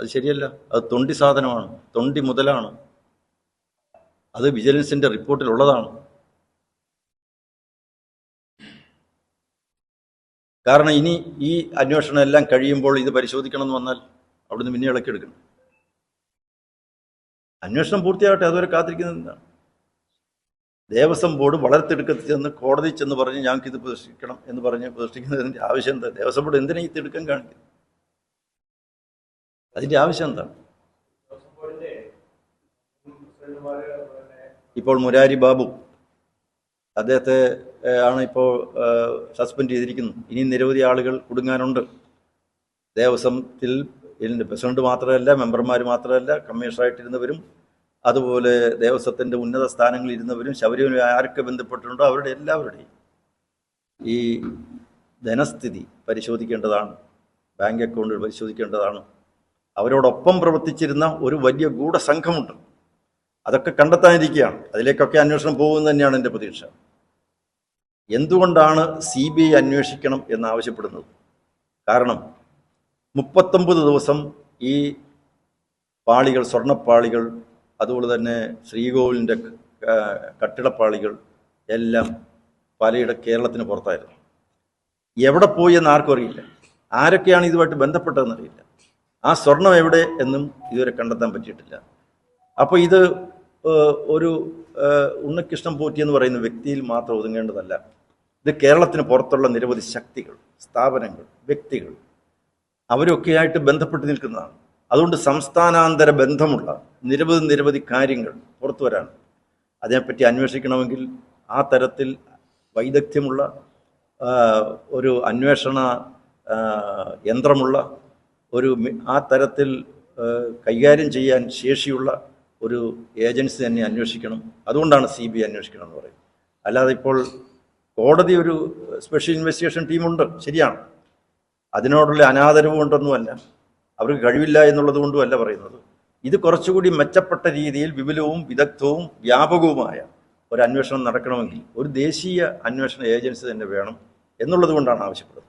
അത് ശരിയല്ല. അത് തൊണ്ടി സാധനമാണ്. തൊണ്ടി മുതലാണ്. അത് വിജിലൻസിന്റെ റിപ്പോർട്ടിൽ ഉള്ളതാണ് കാരണം ഇനി ഈ അന്വേഷണം എല്ലാം കഴിയുമ്പോൾ ഇത് പരിശോധിക്കണം എന്ന് വന്നാൽ അവിടുന്ന് പിന്നെ ഇളക്കിയെടുക്കണം അന്വേഷണം പൂർത്തിയാകട്ടെ അതുവരെ കാത്തിരിക്കുന്നതാണ് ദേവസ്വം ബോർഡ് വളരെ ചെന്ന് കോടതി ചെന്ന് പറഞ്ഞ് ഞങ്ങൾക്ക് ഇത് പ്രതിഷ്ഠിക്കണം എന്ന് പറഞ്ഞ് പ്രതിഷ്ഠിക്കുന്നതിന്റെ ആവശ്യം എന്താ? ദേവസ്വം ബോർഡ് എന്തിനാണ് ഈ തിടുക്കം കാണിക്കുന്നത്? അതിന്റെ ആവശ്യം എന്താണ് ഇപ്പോൾ മുരാരി ബാബു അദ്ദേഹത്തെ ആണ് ഇപ്പോൾ സസ്പെൻഡ് ചെയ്തിരിക്കുന്നത് ഇനി നിരവധി ആളുകൾ കുടുങ്ങാനുണ്ട് ദേവസ്വത്തിൽ ഇതിന്റെ പ്രസിഡന്റ് മാത്രമല്ല മെമ്പർമാർ മാത്രമല്ല കമ്മീഷണറായിട്ടിരുന്നവരും അതുപോലെ ദേവസ്വത്തിന്റെ ഉന്നത സ്ഥാനങ്ങളിൽ ഇരുന്നവരും ശബരിമല ആരൊക്കെ ബന്ധപ്പെട്ടിട്ടുണ്ടോ അവരുടെ എല്ലാവരുടെയും ഈ ധനസ്ഥിതി പരിശോധിക്കേണ്ടതാണ്. ബാങ്ക് അക്കൗണ്ടുകൾ പരിശോധിക്കേണ്ടതാണ്. അവരോടൊപ്പം പ്രവർത്തിച്ചിരുന്ന ഒരു വലിയ ഗൂഢസംഘമുണ്ട്. അതൊക്കെ കണ്ടെത്താനിരിക്കുകയാണ്. അതിലേക്കൊക്കെ അന്വേഷണം പോകുമെന്ന് തന്നെയാണ് എന്റെ പ്രതീക്ഷ. എന്തുകൊണ്ടാണ് സി ബി ഐ അന്വേഷിക്കണം എന്നാവശ്യപ്പെടുന്നത് കാരണം മുപ്പത്തൊമ്പത് ദിവസം ഈ പാളികൾ സ്വർണപ്പാളികൾ അതുപോലെ തന്നെ ശ്രീകോവിലിന്റെ കട്ടിടപ്പാളികൾ എല്ലാം പലയിട കേരളത്തിന് പുറത്തായിരുന്നു. എവിടെ പോയി എന്ന് ആർക്കും അറിയില്ല. ആരൊക്കെയാണ് ഇതുമായിട്ട് ബന്ധപ്പെട്ടതെന്ന് അറിയില്ല. ആ സ്വർണം എവിടെ എന്നും ഇതുവരെ കണ്ടെത്താൻ പറ്റിയിട്ടില്ല. അപ്പോൾ ഇത് ഒരു ഉണ്ണികൃഷ്ണൻ പോറ്റി എന്ന് പറയുന്ന വ്യക്തിയിൽ മാത്രം ഒതുങ്ങേണ്ടതല്ല. ഇത് കേരളത്തിന് പുറത്തുള്ള നിരവധി ശക്തികൾ സ്ഥാപനങ്ങൾ വ്യക്തികൾ അവരൊക്കെയായിട്ട് ബന്ധപ്പെട്ട് നിൽക്കുന്നതാണ്. അതുകൊണ്ട് സംസ്ഥാനാന്തര ബന്ധമുള്ള നിരവധി നിരവധി കാര്യങ്ങൾ പുറത്തു വരാണ്. അതിനെപ്പറ്റി അന്വേഷിക്കണമെങ്കിൽ ആ തരത്തിൽ വൈദഗ്ധ്യമുള്ള ഒരു അന്വേഷണ യന്ത്രമുള്ള ഒരു ആ തരത്തിൽ കൈകാര്യം ചെയ്യാൻ ശേഷിയുള്ള ഒരു ഏജൻസി തന്നെ അന്വേഷിക്കണം. അതുകൊണ്ടാണ് സി ബി ഐ അന്വേഷിക്കണം എന്ന് പറയുന്നത്. അല്ലാതെ ഇപ്പോൾ കോടതി ഒരു സ്പെഷ്യൽ ഇൻവെസ്റ്റിഗേഷൻ ടീമുണ്ട് ശരിയാണ്. അതിനോടുള്ള അനാദരവ് കൊണ്ടൊന്നുമല്ല അവർക്ക് കഴിവില്ല എന്നുള്ളത് കൊണ്ടുമല്ല പറയുന്നത്. ഇത് കുറച്ചുകൂടി മെച്ചപ്പെട്ട രീതിയിൽ വിപുലവും വിദഗ്ധവും വ്യാപകവുമായ ഒരു അന്വേഷണം നടക്കണമെങ്കിൽ ഒരു ദേശീയ അന്വേഷണ ഏജൻസി തന്നെ വേണം എന്നുള്ളത് കൊണ്ടാണ് ആവശ്യപ്പെടുന്നത്.